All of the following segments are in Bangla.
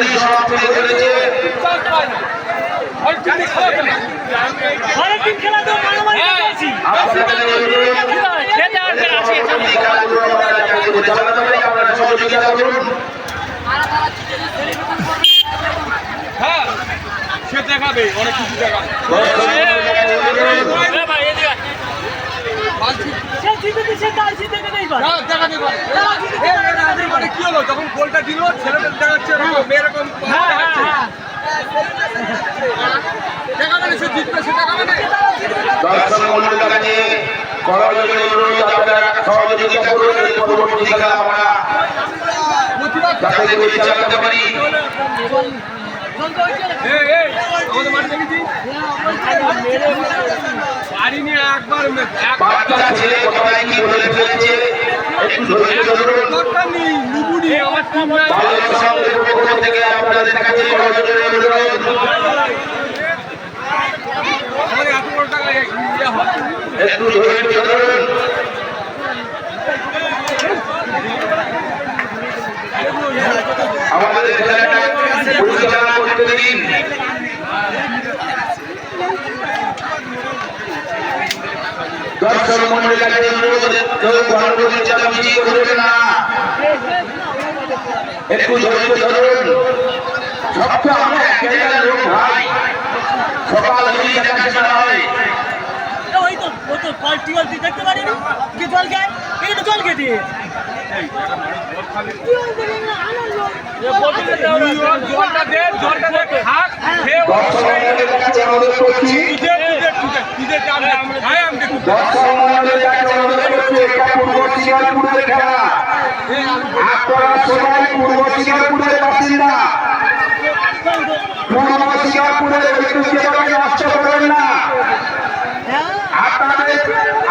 খেলাটি সমাপ্ত করেছে পরের দিন খেলা তো মারামারি করেছি আপনাদের অনুরোধ খেতে আসবে আসি এই খেলাগুলো আপনারা সহযোগিতা করুন সে দেখাবে অনেক কিছু দেখাবে পারে মানে কি হলো? যখন গোলটা দিল ছেলেদের দেখাচ্ছে এরকম এরকম হ্যাঁ হ্যাঁ হ্যাঁ দেখাবে না, সে জিতবে সে দেখাবে না দর্শক নিয়ে একবার ছেলে কোথায় কি বলে ফেলেছে? একটু ধৈর্য ধরুন নেই নুবুনি আমার টিম বাংলা সঙ্গের পক্ষ থেকে আপনাদের কাছে করজোড়ে অনুরোধ আমার এত বড় টাকা ইয়ে হয় একটু ধৈর্য ধরুন আমাদের খেলাটা পরিচালনা করতে দিন দর্শক কাছে অনুরোধ কেউ গণপতি চালামিচি করবে না একটু ধৈর্য ধরুন সব আমরা এক জায়গার লোক ভাই সকাল হলেই দেখাশোনা হয় ওই তো তুই দেখতে পারি না কি জল খায় একটু জল খেয়ে দিয়ে জলটা দে দে খাক খেয়ে করছি খাই দেখুন দর্শক মন্ডলীর কাছে অনুরোধ করছি এটা পূর্ব সিঙ্গাপুরের খেলা আপনারা সবাই পূর্ব সিঙ্গাপুরের বাসিন্দা। পূর্ব সিঙ্গাপুরের ঐতিহ্যটাকে নষ্ট করবেন না। আপনাদের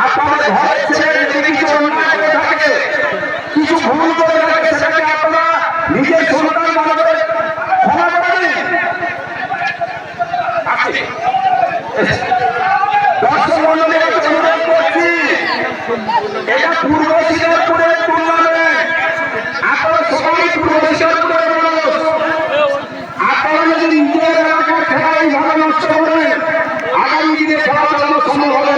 আপনাদের ঘরের ছেলে যদি কিছু করে থাকে, কিছু ভুল করে থাকে, সেটাকে আপনারা নিজের সন্তান মনে করে ক্ষমা করে দিন। দর্শক অনুরোধ করছি, এটা পূর্ব সিঙ্গাপুর মুসলিম হবে